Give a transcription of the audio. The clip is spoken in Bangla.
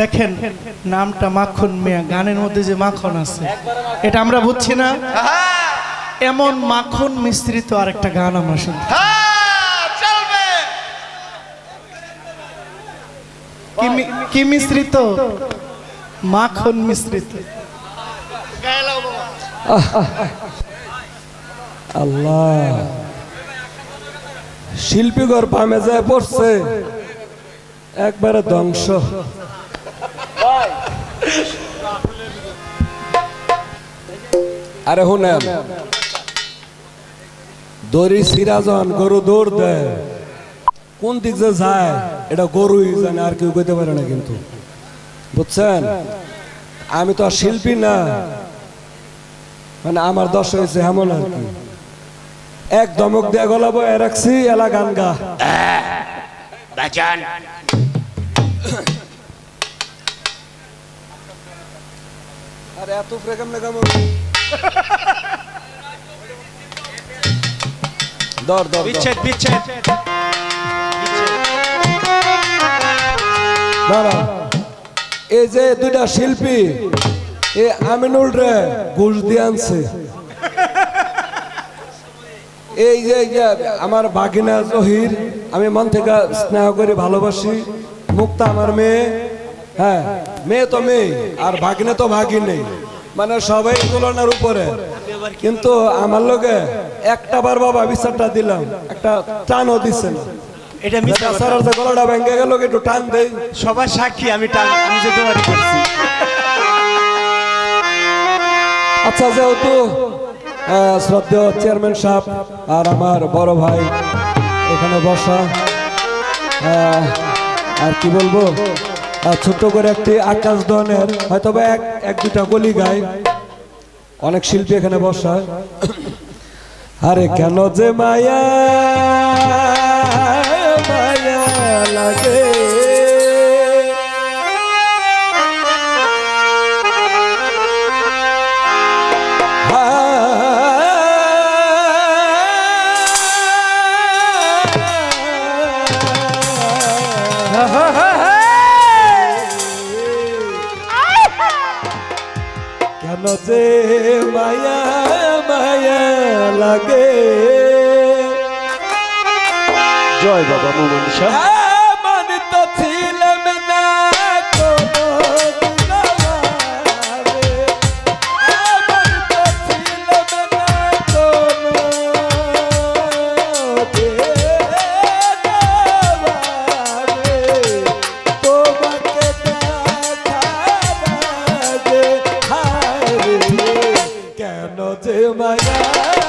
দেখেন নামটা মাখন মিয়া গানের মধ্যে যে মাখন আছে। এটা আমরা বুঝছি না। এমন মাখন মিশ্রিত আরেকটা গান আমরা কি কি মিশ্রিত? মাখন মিশ্রিত। আল্লাহ। শিল্পীগর পামে যায় পড়ছে। একবারে ধ্বংস। আরে শুনেন, দড়ি সিরাজন গরু দৌড় দেয়। কোন দিক যে যায়, এটা গরুই জানে, আর কেউ কইতে পারে না কিন্তু। বুঝছেন? আমি তো আর শিল্পী না। মানে আমার দশ হয়েছে এমন আর কি। এক দমক দিয়ে গলাবো রাখছি, এলা গান গা। বাজান। আরে এত ফ্রেকাম না কাম দর দর বিচ্ছেদ বিচ্ছেদ। দাঁড়া এই যে দুইটা শিল্পী এ আমিনুল রে ঘুষ দিয়ে আনছে। এই যে এই যে আমার বাগিনা জহির আমি মন থেকে স্নেহ করে ভালোবাসি। মুক্তা আমার মেয়ে। হ্যাঁ মেয়ে তো মেয়ে আর ভাগিনা তো ভাগিনে। মানে সবাই তুলনার উপরে। কিন্তু আমার লোকে একটা বার বাবা বিচারটা দিলাম একটা টানও দিচ্ছে না। এটা মিথ্যা কথা। তাছাড়া গলাটা ভেঙে গেল একটু টান দেই। সবার সাক্ষী আমি টান- আমি করছি। আচ্ছা যেহেতু শ্রদ্ধেয় চেয়ারম্যান সাহেব আর আমার বড় ভাই এখানে বসা আর কি বলব? ছোট্ট করে একটি আকাশ দনের হয়তো বা এক এক দুটা গলি গায় অনেক শিল্পী এখানে বসা। আরে কেন যে মায়া মায়া লাগে? কেন যে মায়া মায়া লাগে জয় বাবা মোমন শাহ আ! te maior